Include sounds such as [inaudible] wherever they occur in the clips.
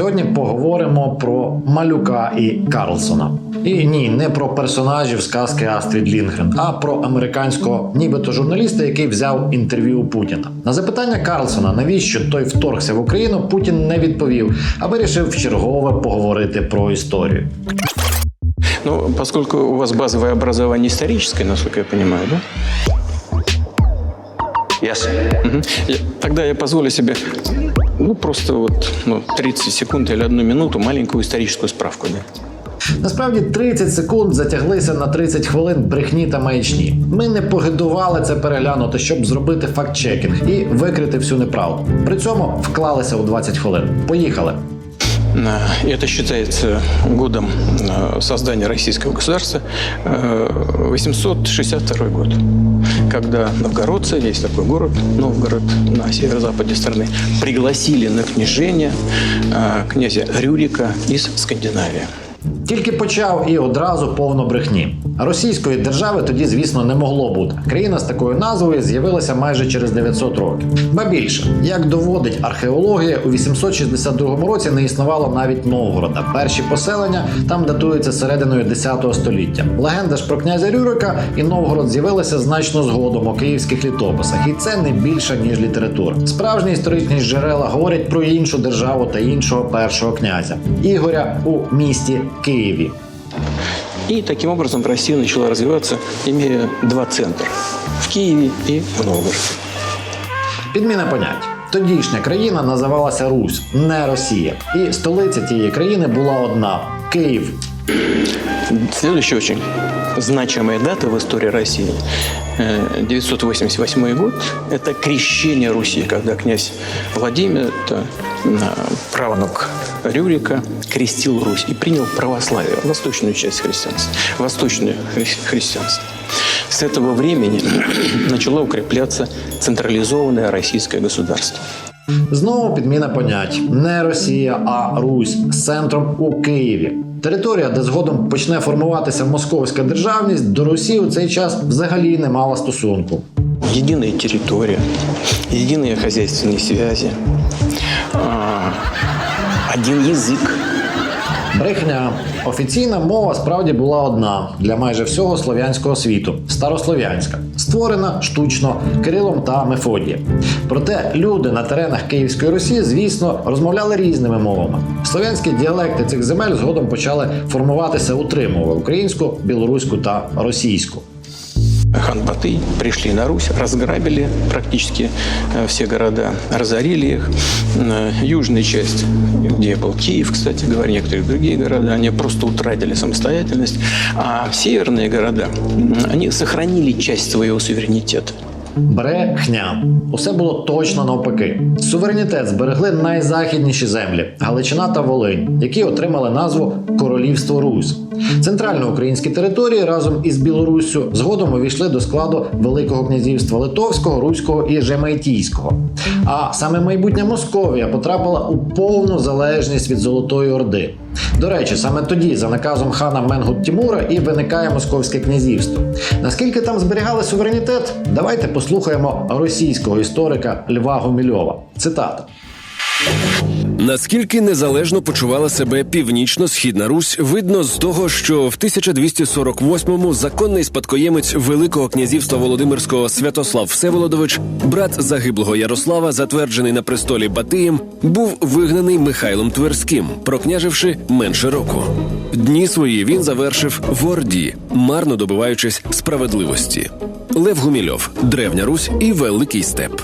Сьогодні поговоримо про малюка і Карлсона. І ні, не про персонажів сказки Астрід Лінгрен, а про американського, нібито журналіста, який взяв інтерв'ю у Путіна. На запитання Карлсона, навіщо той вторгся в Україну, Путін не відповів, а вирішив вчергове поговорити про історію. Ну, поскольку у вас базовое образование историческое, насколько я понимаю, да? Yes. Мгм. Я- Тогда я позволю себе, ну, просто вот ну, 30 секунд или одну минуту маленькую историческую справку. Да? Насправді 30 секунд затяглися на 30 хвилин брехні та маячні. Ми не погидували це переглянути, щоб зробити факт-чекінг і викрити всю неправду. При цьому вклалися у 20 хвилин. Поїхали. И Это считается годом а, создания российского государства э, 862 год, когда новгородцы, есть такой город, Новгород на северо-западе страны, пригласили на княжение князя Рюрика из Скандинавии. Тільки почав і одразу повно брехні. Російської держави тоді, звісно, не могло бути. Країна з такою назвою з'явилася майже через 900 років. Ба більше, як доводить археологія, у 862 році не існувало навіть Новгорода. Перші поселення там датуються серединою 10 століття. Легенда ж про князя Рюрика і Новгород з'явилася значно згодом у київських літописах, і це не більше ніж література. Справжні історичні джерела говорять про іншу державу та іншого першого князя Ігоря у місті Києві. И таким образом Россия начала развиваться, имея два центра – в Киеве и в Новгороде. Підміна понять. Тодішня країна називалася Русь, не Росія. І столиця тієї країни була одна Київ. Следующий очень значимая дата в истории России э, 988 год – это крещение Руси, когда князь Владимир, э, правнук Рюрика, крестил Русь и принял православие, восточную часть христианства, восточное хри- христианство. С этого времени [clears throat] начало укрепляться централизованное российское государство. Знову підміна понять: не Росія, а Русь з центром у Києві. Територія, де згодом почне формуватися московська державність, до Росії у цей час взагалі не мала стосунку. единая территория, единые хозяйственные связи, а, один язык. Брехня. Офіційна мова справді була одна для майже всього слов'янського світу старослов'янська, створена штучно Кирилом та Мефодієм. Проте люди на теренах Київської Русі, звісно, розмовляли різними мовами. Слов'янські діалекти цих земель згодом почали формуватися у три мови: українську, білоруську та російську. Хан Батый пришли на Русь, разграбили практически э, все города, разорили их. Э, Южная часть, где был Киев, кстати говоря, некоторые другие города, они просто утратили самостоятельность. А северные города, они сохранили часть своего суверенитета. Брехня. Усе було точно навпаки. Суверенітет зберегли найзахідніші землі Галичина та Волинь, які отримали назву Королівство Русь. Центральноукраїнські території разом із Білоруссю згодом увійшли до складу Великого князівства Литовського, Руського і Жемайтійського. А саме майбутня Московія потрапила у повну залежність від Золотої Орди. До речі, саме тоді, за наказом хана Менгут Тімура, і виникає Московське князівство. Наскільки там зберігали суверенітет? Давайте послухаємо російського історика Льва Гумільова. Цитата. Наскільки незалежно почувала себе північно-східна Русь, видно з того, що в 1248-му законний спадкоємець Великого князівства Володимирського Святослав Всеволодович, брат загиблого Ярослава, затверджений на престолі Батиєм, був вигнаний Михайлом Тверським, прокняживши менше року. Дні свої він завершив в Орді, марно добиваючись справедливості. Лев Гумільов, Древня Русь і Великий Степ.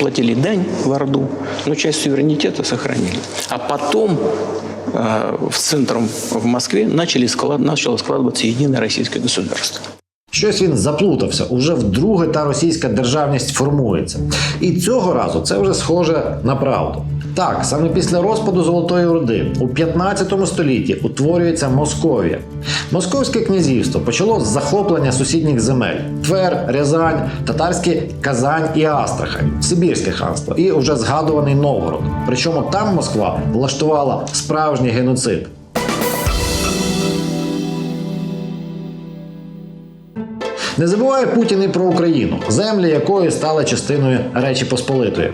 Платили дань в Орду, но часть суверенитета сохранили. А потом э, в центром в Москве начали склад, начало складываться единое российское государство. Щось він заплутався. Уже вдруге та російська державність формується. І цього разу це вже схоже на правду. Так, саме після розпаду Золотої Орди у 15 столітті утворюється Московія. Московське князівство почало з захоплення сусідніх земель: Твер, Рязань, татарські Казань і Астрахань, Сибірське ханство і уже згадуваний Новгород. Причому там Москва влаштувала справжній геноцид. Не забуває Путін і про Україну, землі якої стали частиною Речі Посполитої.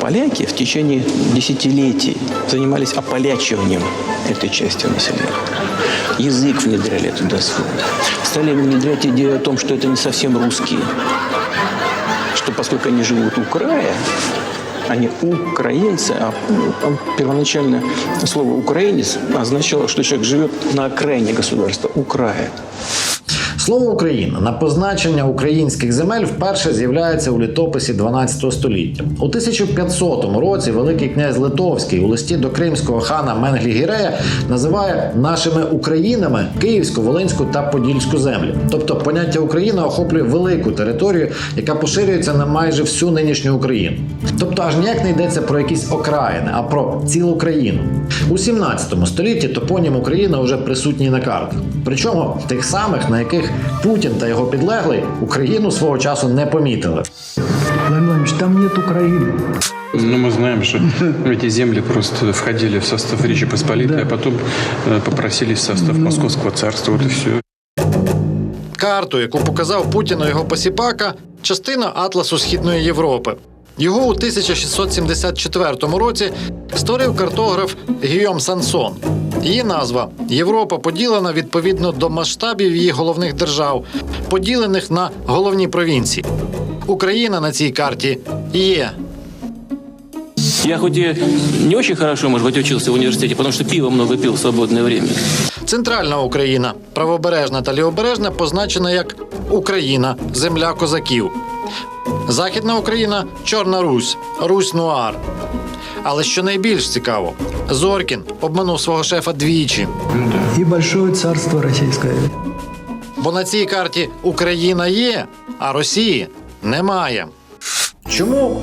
Поляки в течение десятилетий занимались ополячиванием этой части населения. Язык внедряли туда свой. Стали внедрять идею о том, что это не совсем русские. Что поскольку они живут у края, они украинцы, а ну, первоначально слово «украинец» означало, что человек живет на окраине государства, у края. Слово Україна на позначення українських земель вперше з'являється у літописі 12 століття. У 1500 році Великий князь Литовський у листі до кримського хана Менглі Гірея називає нашими Українами Київську, Волинську та Подільську землі. Тобто поняття Україна охоплює велику територію, яка поширюється на майже всю нинішню Україну. Тобто аж ніяк не йдеться про якісь окраїни, а про цілу країну. У 17 столітті топонім Україна вже присутній на картах. Причому тих самих, на яких Путін та його підлеглий Україну свого часу не помітили. Владимир Владимирович, там нет Украины. Ну, мы знаем, что [laughs] эти земли просто входили в состав Речи Посполитой, а потом э, попросились в состав Московского царства. Вот и все. Карту, яку показав Путіну його посіпака, частина атласу Східної Європи. Його у 1674 році створив картограф Гійом Сансон. Її назва Європа поділена відповідно до масштабів її головних держав, поділених на головні провінції. Україна на цій карті є. Я хоть и не очень хорошо, может быть, учился в университете, потому что пиво много пил в свободное время. Центральна Україна, правобережна та лівобережна позначена як Україна, земля козаків. Західна Україна Чорна Русь, Русь Нуар. Але що найбільш цікаво, Зоркін обманув свого шефа двічі, И большое царство российское. бо на цій карті Україна є, а Росії немає. Чому?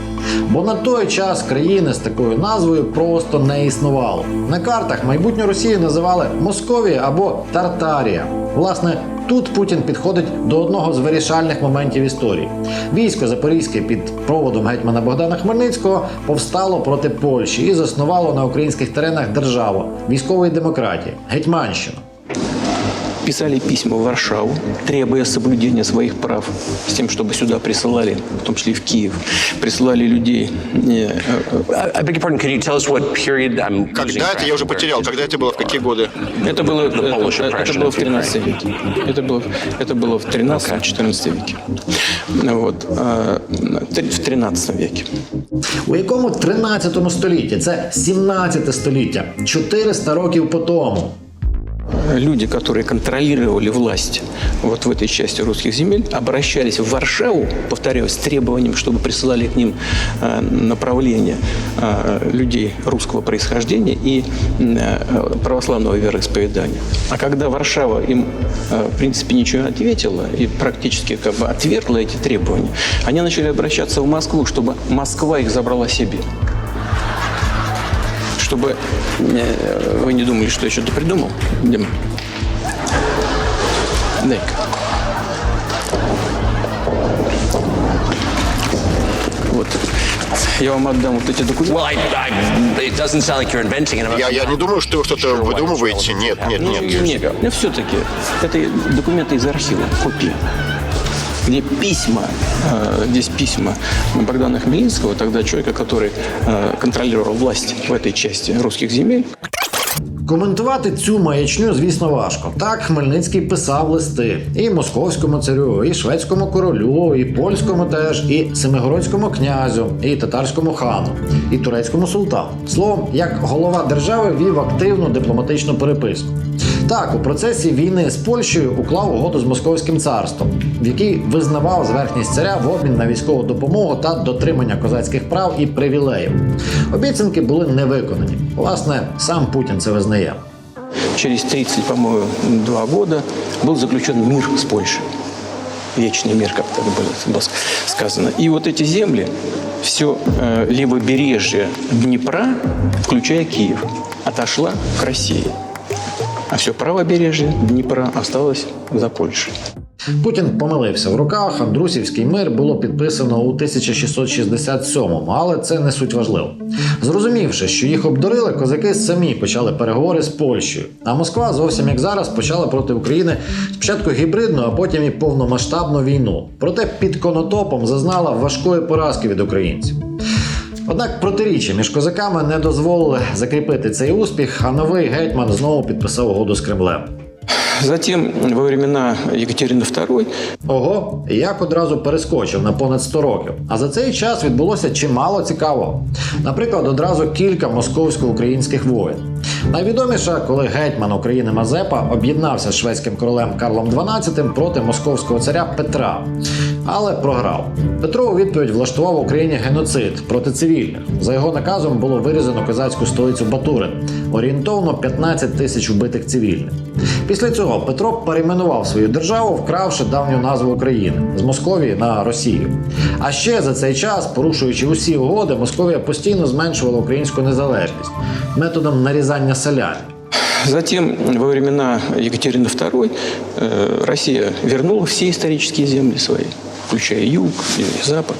Бо на той час країни з такою назвою просто не існувало. На картах майбутню Росію називали Московія або Тартарія. Власне, тут Путін підходить до одного з вирішальних моментів історії. Військо Запорізьке під проводом гетьмана Богдана Хмельницького повстало проти Польщі і заснувало на українських теренах державу військової демократії Гетьманщину Писали письма в Варшаву, требуя соблюдения своих прав, с тем, чтобы сюда присылали, в том числе и в Киев, присылали людей. э, э, I, I beg your pardon, can you tell us what period I'm losing Когда это? track Я уже of потерял. where- Когда это было? В какие годы? Это было, The это, Polish это oppression было в of 13 веке. Это было, это было в 13-14 веке. Вот. а, В 13 веке. У якому 13 столітті? Це 17 століття, 400 років по тому. Люди, которые контролировали власть вот в этой части русских земель, обращались в Варшаву, повторяю, с требованием, чтобы присылали к ним э, направление э, людей русского происхождения и э, православного вероисповедания. А когда Варшава им, в принципе, ничего не ответила и практически как бы отвергла эти требования, они начали обращаться в Москву, чтобы Москва их забрала себе чтобы э, вы не думали, что я что-то придумал, Дима. Дай-ка. Вот. Я вам отдам вот эти документы. Well, I, I, it doesn't sound like you're inventing it. I'm Я, я не думаю, что вы что-то Sure, what выдумываете. it's Нет, all нет, Ну, нет. нет, но все-таки это документы из архива, копии где письма, э, здесь письма Богдана Хмельницкого, тогда человека, который э, контролировал власть в этой части русских земель, Коментувати цю маячню, звісно, важко. Так Хмельницький писав листи і московському царю, і шведському королю, і польському теж, і семигородському князю, і татарському хану, і турецькому султану. Словом, як голова держави вів активну дипломатичну переписку. Так, у процесі війни з Польщею уклав угоду з московським царством, в якій визнавав зверхність царя в обмін на військову допомогу та дотримання козацьких прав і привілеїв. Обіцянки були не виконані. Власне, сам Путін це визнає. через 30, по-моему, два года был заключен мир с Польшей. Вечный мир, как так было, было сказано. И вот эти земли, все э, левобережье Днепра, включая Киев, отошла к России. А все правобережье Днепра осталось за Польшей. Путін помилився в руках. Андрусівський мир було підписано у 1667-му, але це не суть важливо. Зрозумівши, що їх обдурили, козаки самі почали переговори з Польщею. А Москва зовсім як зараз почала проти України спочатку гібридну, а потім і повномасштабну війну. Проте під конотопом зазнала важкої поразки від українців. Однак протиріччя між козаками не дозволили закріпити цей успіх, а новий гетьман знову підписав угоду з Кремлем. Затем, во времена Екатерины II, Ого, як одразу перескочив на понад 100 років. А за цей час відбулося чимало цікавого. Наприклад, одразу кілька московсько-українських воєн. Найвідоміша, коли гетьман України Мазепа об'єднався з шведським королем Карлом XII проти московського царя Петра, але програв. Петро у відповідь влаштував в Україні геноцид проти цивільних. За його наказом було вирізано козацьку столицю Батурин, орієнтовно 15 тисяч вбитих цивільних. Після цього Петро перейменував свою державу, вкравши давню назву України з Московії на Росію. А ще за цей час, порушуючи усі угоди, Московія постійно зменшувала українську незалежність методом нарізання селян. затем, во времена Екатерины II, э, Россия вернула все исторические земли свои, включая юг и запад.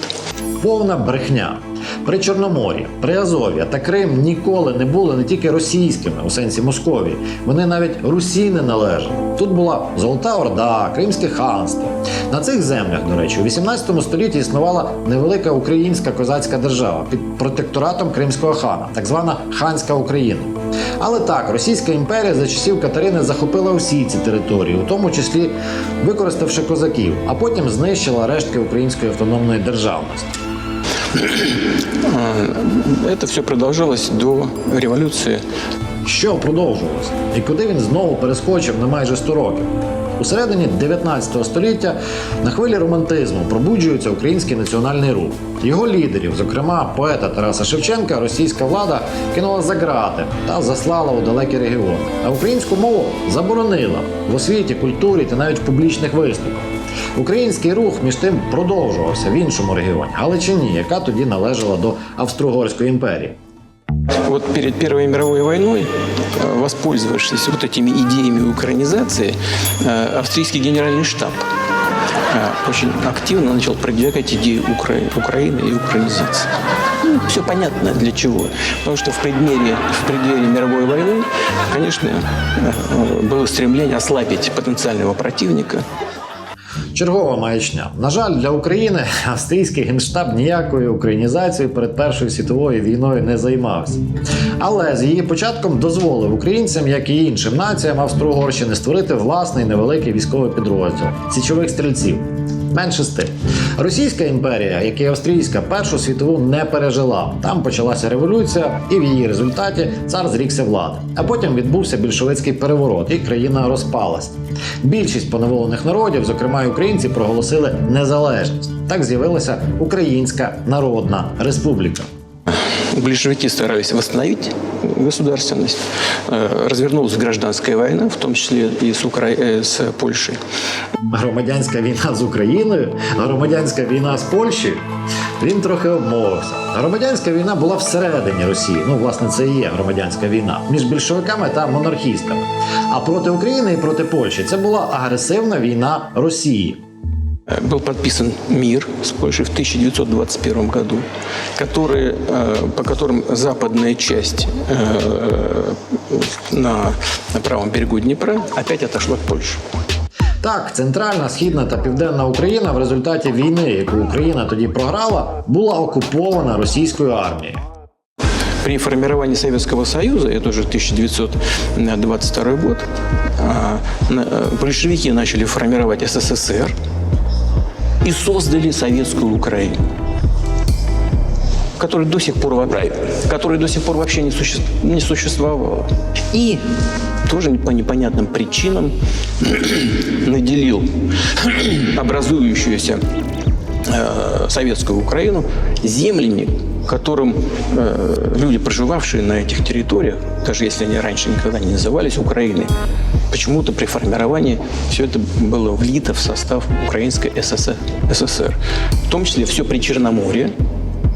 Повна брехня. При Чорноморі, при Азові та Крим ніколи не були не тільки російськими у сенсі Московії, вони навіть Русі не належали. Тут була Золота Орда, Кримське ханство. На цих землях, до речі, у 18 столітті існувала невелика українська козацька держава під протекторатом Кримського хана, так звана ханська Україна. Але так, Російська імперія за часів Катерини захопила усі ці території, у тому числі використавши козаків, а потім знищила рештки української автономної державності. Це все продовжилось до революції. Що продовжувалось? І куди він знову перескочив на майже 100 років? У середині 19 століття на хвилі романтизму пробуджується український національний рух. Його лідерів, зокрема поета Тараса Шевченка, російська влада кинула за грати та заслала у далекі регіони. А українську мову заборонила в освіті, культурі та навіть в публічних виступах. Український рух між тим продовжувався в іншому регіоні Галичині, яка тоді належала до Австро-Угорської імперії. Вот перед Первой мировой войной, э, воспользовавшись вот этими идеями украинизации, э, австрийский генеральный штаб э, очень активно начал продвигать идею Укра- Украины и украинизации. Ну, все понятно для чего. Потому что в преддверии, в преддверии мировой войны, конечно, было стремление ослабить потенциального противника, Чергова маячня. На жаль, для України [laughs] австрійський генштаб ніякою українізацією перед Першою світовою війною не займався. Але з її початком дозволив українцям, як і іншим націям Австро-Угорщини, створити власний невеликий військовий підрозділ січових стрільців. Менше з тим. Російська імперія, як і австрійська, Першу світову не пережила. Там почалася революція, і в її результаті цар зрікся влади. А потім відбувся більшовицький переворот, і країна розпалась. Більшість поневолених народів, зокрема й українці, проголосили незалежність. Так з'явилася Українська Народна Республіка. Большевики старались восстановить государственность. Э, Развернулась гражданская война, в том числе и с, Укра... э, с Польшей. Громадянська війна з Україною, громадянська війна з Польщею. Він трохи обмовився. Громадянська війна була всередині Росії. Ну, власне, це і є громадянська війна між більшовиками та монархістами. А проти України і проти Польщі це була агресивна війна Росії. Э, Был подписан мир с Польшей в 1921 году, который, э, по которым западная часть э, на правом берегу Днепра опять отошла к Польше. Так, центральна, східна та південна Україна в результаті війни, яку Україна тоді програла, була окупована російською армією. При формировании Советского Союза, это уже 1922 год, а, на- э, большевики начали формировать СССР и создали Советскую Украину которая до сих пор, которая до сих пор вообще не, суще- не существовала. И тоже по непонятным причинам [clears throat] наделил [clears throat] образующуюся э, советскую Украину землями, которым э, люди, проживавшие на этих территориях, даже если они раньше никогда не назывались Украиной, почему-то при формировании все это было влито в состав Украинской СССР. СССР. В том числе все при Черноморье,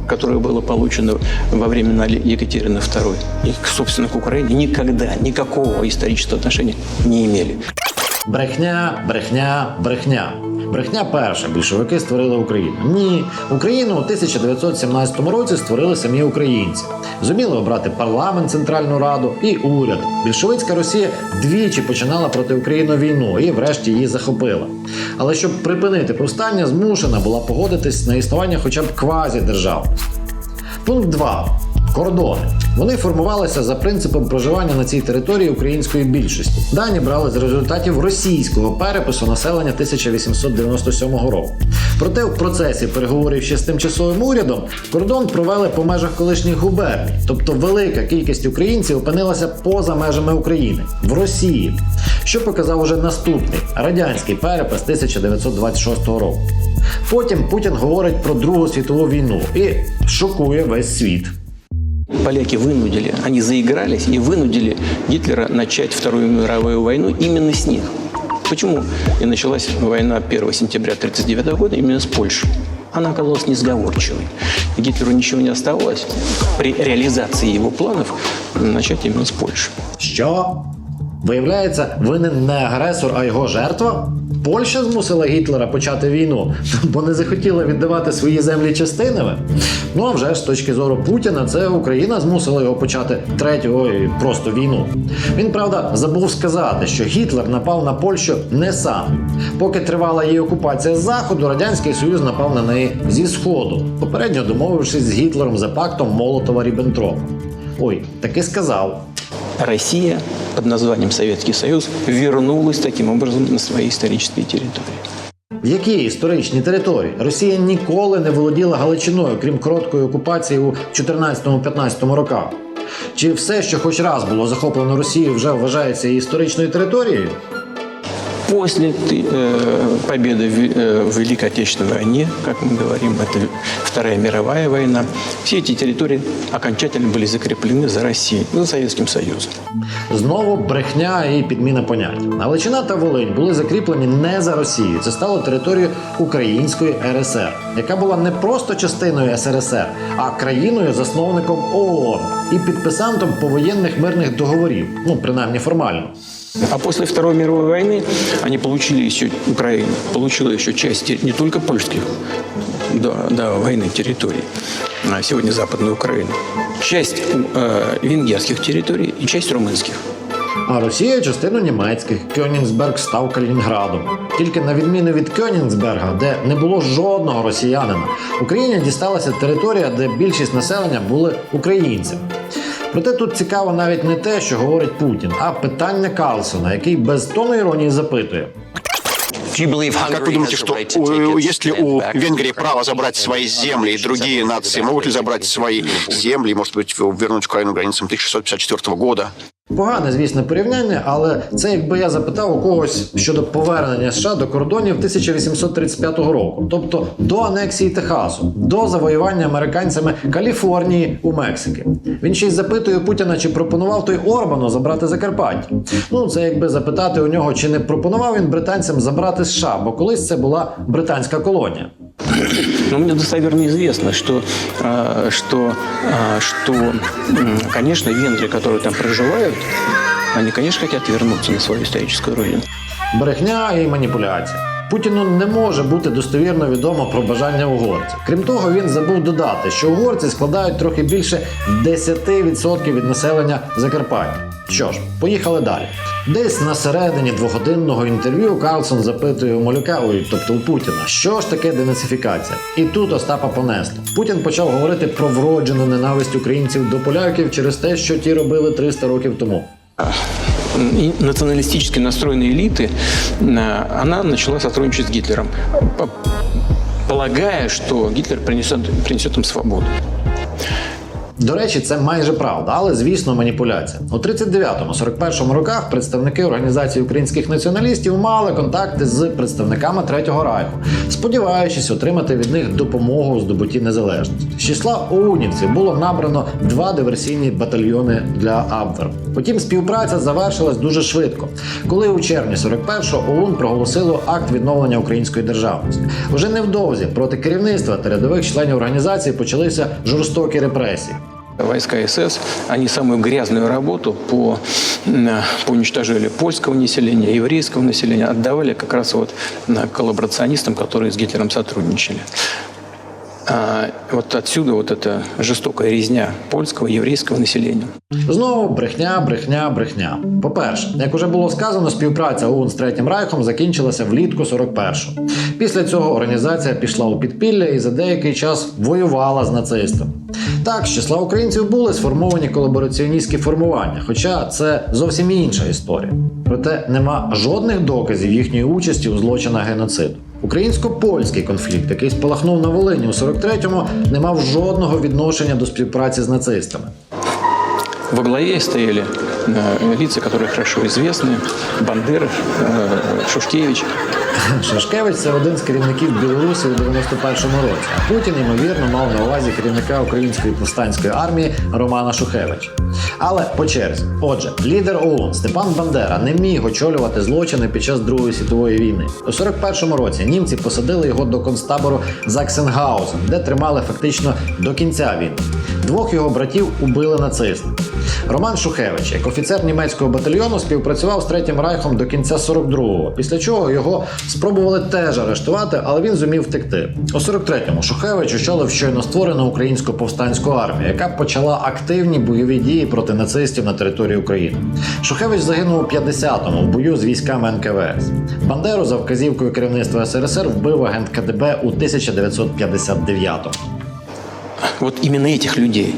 которое было получено во времена Екатерины II, и, собственно, к Украине никогда никакого исторического отношения не имели. Брехня, брехня, брехня. Брехня перша. Більшовики створили Україну. Ні, Україну у 1917 році створили самі українці. Зуміли обрати парламент, Центральну Раду і уряд. Більшовицька Росія двічі починала проти України війну і, врешті, її захопила. Але щоб припинити повстання, змушена була погодитись на існування хоча б квазідержавності. Пункт 2. Кордони. Вони формувалися за принципом проживання на цій території української більшості. Дані брали з результатів російського перепису населення 1897 року. Проте в процесі переговорів ще з тимчасовим урядом кордон провели по межах колишніх губерній, тобто велика кількість українців опинилася поза межами України в Росії, що показав уже наступний радянський перепис 1926 року. Потім Путін говорить про Другу світову війну і шокує весь світ. Поляки вынудили, они заигрались и вынудили Гитлера начать Вторую мировую войну именно с них. Почему и началась война 1 сентября 1939 года именно с Польшей? Она оказалась несговорчивой. Гитлеру ничего не оставалось при реализации его планов начать именно с Польши. Що? Виявляється, винен не агресор, а його жертва? Польща змусила Гітлера почати війну, бо не захотіла віддавати свої землі частинами. Ну а вже з точки зору Путіна, це Україна змусила його почати третю ой, просто війну. Він правда забув сказати, що Гітлер напав на Польщу не сам. Поки тривала її окупація з заходу, радянський союз напав на неї зі сходу, попередньо домовившись з Гітлером за пактом Молотова Ріббентропа. Ой, таки сказав. Россия под названием Советский Союз вернулась таким образом на свои исторические территории. Які історичні території? Росія ніколи не володіла Галичиною, крім короткої окупації у 14-15 роках. Чи все, що хоч раз було захоплено Росією, вже вважається історичною територією? После ты- э, победы в, э, в Великой Отечественной войне, как мы говорим, это Вторая мировая война, все эти территории окончательно были закреплены за Россией, за Советским Союзом. Знову брехня і підміна понять. Галичина та Волинь були закріплені не за Росією. Це стало територією Української РСР, яка була не просто частиною СРСР, а країною-засновником ООН і підписантом повоєнних мирних договорів. Ну принаймні формально. А после Второй мировой войны они получили еще, Украина получила еще часть те- не только польских до, до войны территорий, а сегодня Западную Украину, часть э, венгерских территорий и часть румынских. А Росія частину німецьких. Кьонігсберг став Калінінградом. Тільки на відміну від Кьонігсберга, де не було жодного росіянина, Україні дісталася територія, де більшість населення були українцями. Проте тут цікаво навіть не те, що говорить Путін, а питання Карлсона, який без тону іронії запитує: you Как вы думаете, что right у- its есть ли у Венгрии право забрать свои земли, и другие нации могут ли забрать свои земли, может быть, вернуть Украину границам 1654 года? Погане, звісно, порівняння, але це якби я запитав у когось щодо повернення США до кордонів 1835 року, тобто до анексії Техасу, до завоювання американцями Каліфорнії у Мексики. Він ще й запитує Путіна, чи пропонував той Орбану забрати Закарпаття. Ну це якби запитати у нього, чи не пропонував він британцям забрати США, бо колись це була британська колонія. Но мне достоверно известно, что, э, что, э, что, м, конечно, венгры, которые там проживают, они, конечно, хотят вернуться на свою историческую родину. Брехня і маніпуляція. Путіну не може бути достовірно відомо про бажання угорців. Крім того, він забув додати, що угорці складають трохи більше 10% від населення Закарпаття. Що ж, поїхали далі. Десь на середині двогодинного інтерв'ю Карлсон запитує у Малюка, ой, тобто у Путіна, що ж таке денацифікація. І тут Остапа понесло. Путін почав говорити про вроджену ненависть українців до поляків через те, що ті робили 300 років тому И националистически настроенной элиты, э, она начала сотрудничать с Гитлером, по- полагая, что Гитлер принесет, принесет им свободу. До речі, це майже правда, але звісно маніпуляція. У 39-41 роках представники організації українських націоналістів мали контакти з представниками Третього Райху, сподіваючись отримати від них допомогу у здобутті незалежності. З числа оунівців було набрано два диверсійні батальйони для Абвер. Потім співпраця завершилась дуже швидко, коли у червні 41-го ОУН проголосило акт відновлення української державності. Уже невдовзі проти керівництва та рядових членів організації почалися жорстокі репресії. Войска СС, они самую грязную работу по, по уничтожению польского населения, еврейского населения отдавали как раз вот коллаборационистам, которые с Гитлером сотрудничали. Вот отсюда вот эта жестокая резня польского, еврейского населения. Знову брехня, брехня, брехня. По-перше, як уже було сказано, співпраця ОУН з Третім Райхом закінчилася влітку 41-го. Після цього організація пішла у підпілля і за деякий час воювала з нацистами. Так, з числа українців були сформовані колабораціоністські формування, хоча це зовсім інша історія. Проте нема жодних доказів їхньої участі у злочинах геноциду. Українсько-польський конфлікт, який спалахнув на Волині у 43-му, не мав жодного відношення до співпраці з нацистами. Во главі стояли лица, которые хорошо известны. Бандера, э, Шушкевич. [laughs] Шашкевич це один з керівників Білорусі у 91-му році. А Путін, ймовірно, мав на увазі керівника української повстанської армії Романа Шухевича. Але по черзі, отже, лідер ОУН Степан Бандера не міг очолювати злочини під час Другої світової війни. У 41-му році німці посадили його до концтабору Заксенгаузен, де тримали фактично до кінця війни. Двох його братів убили нацисти. Роман Шухевич, як офіцер німецького батальйону, співпрацював з Третім Райхом до кінця 42-го, після чого його спробували теж арештувати, але він зумів втекти. У 43-му Шухевич очолив щойно створену українську повстанську армію, яка почала активні бойові дії проти нацистів на території України. Шухевич загинув у 50-му в бою з військами НКВС. Бандеру за вказівкою керівництва СРСР вбив агент КДБ у 1959-му. Вот именно этих людей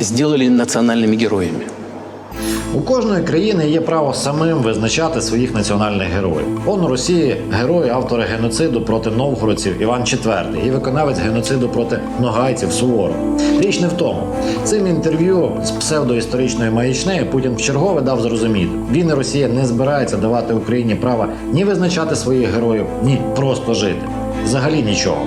сделали национальными героями. У кожної країни є право самим визначати своїх національних героїв. Он у Росії герої автори геноциду проти новгородців Іван IV і виконавець геноциду проти ногайців Суворов. Річ не в тому. Цим інтерв'ю з псевдоісторичною маячнею Путін вчергове дав зрозуміти. Він і Росія не збирається давати Україні права ні визначати своїх героїв, ні просто жити. Взагалі нічого.